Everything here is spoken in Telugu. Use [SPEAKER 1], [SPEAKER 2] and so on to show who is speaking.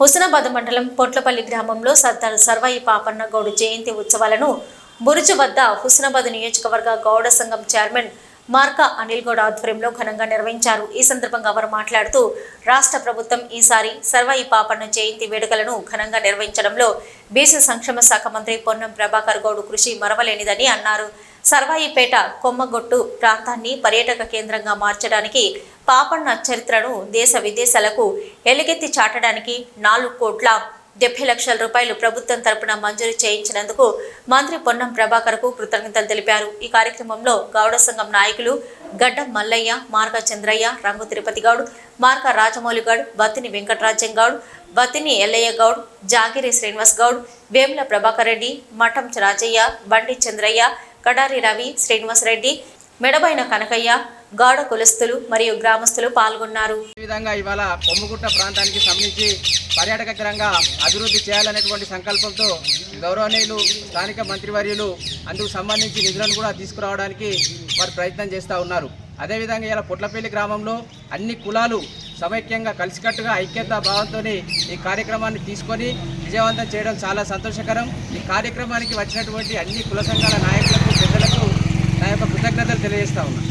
[SPEAKER 1] హుస్నాబాద్ మండలం పొట్లపల్లి గ్రామంలో సర్దార్ సర్వాయి పాపన్న గౌడ్ జయంతి ఉత్సవాలను బురుజు వద్ద హుస్నాబాద్ నియోజకవర్గ గౌడ సంఘం చైర్మన్ మార్కా అనిల్ గౌడ్ ఆధ్వర్యంలో ఘనంగా నిర్వహించారు. ఈ సందర్భంగా వారు మాట్లాడుతూ రాష్ట్ర ప్రభుత్వం ఈసారి సర్వాయి పాపన్న జయంతి వేడుకలను ఘనంగా నిర్వహించడంలో బీసీ సంక్షేమ శాఖ మంత్రి పొన్నం ప్రభాకర్ గౌడ్ కృషి మరవలేనిదని అన్నారు. సర్వాయిపేట కొమ్మగొట్టు ప్రాంతాన్ని పర్యాటక కేంద్రంగా మార్చడానికి పాపన్న చరిత్రను దేశ విదేశాలకు ఎలుగెత్తి చాటడానికి నాలుగు కోట్ల డెబ్బై లక్షల రూపాయలు ప్రభుత్వం తరపున మంజూరు చేయించినందుకు మంత్రి పొన్నం ప్రభాకర్కు కృతజ్ఞతలు తెలిపారు. ఈ కార్యక్రమంలో గౌడ సంఘం నాయకులు గడ్డం మల్లయ్య మార్గ చంద్రయ్య రంగు తిరుపతి గౌడ్ మార్గ రాజమౌళి గౌడ్ బత్తిని వెంకటరాజ్యం గౌడ్ బత్తిని ఎల్లయ్య గౌడ్ జాగిరి శ్రీనివాస్ గౌడ్ వేముల ప్రభాకర్ రెడ్డి మఠం రాజయ్య బండి చంద్రయ్య కడారి రవి శ్రీనివాస్ రెడ్డి మెడబైన కనకయ్య గౌడ కులస్తులు మరియు గ్రామస్తులు పాల్గొన్నారు.
[SPEAKER 2] ఈ విధంగా ఇవాళ కొమ్ముగుట్ట ప్రాంతానికి సంబంధించి పర్యాటక కేంద్రంగా అభివృద్ధి చేయాలనేటువంటి సంకల్పంతో గౌరవనీయులు స్థానిక మంత్రివర్యులు అందుకు సంబంధించి నిధులను కూడా తీసుకురావడానికి వారు ప్రయత్నం చేస్తూ ఉన్నారు. అదేవిధంగా ఇలా పుట్లపల్లి గ్రామంలో అన్ని కులాలు సమైక్యంగా కలిసికట్టుగా ఐక్యత భావంతో ఈ కార్యక్రమాన్ని తీసుకొని విజయవంతం చేయడం చాలా సంతోషకరం. ఈ కార్యక్రమానికి వచ్చినటువంటి అన్ని కుల సంఘాల నాయకులకు పెద్దలకు నా యొక్క కృతజ్ఞతలు తెలియజేస్తా ఉన్నాను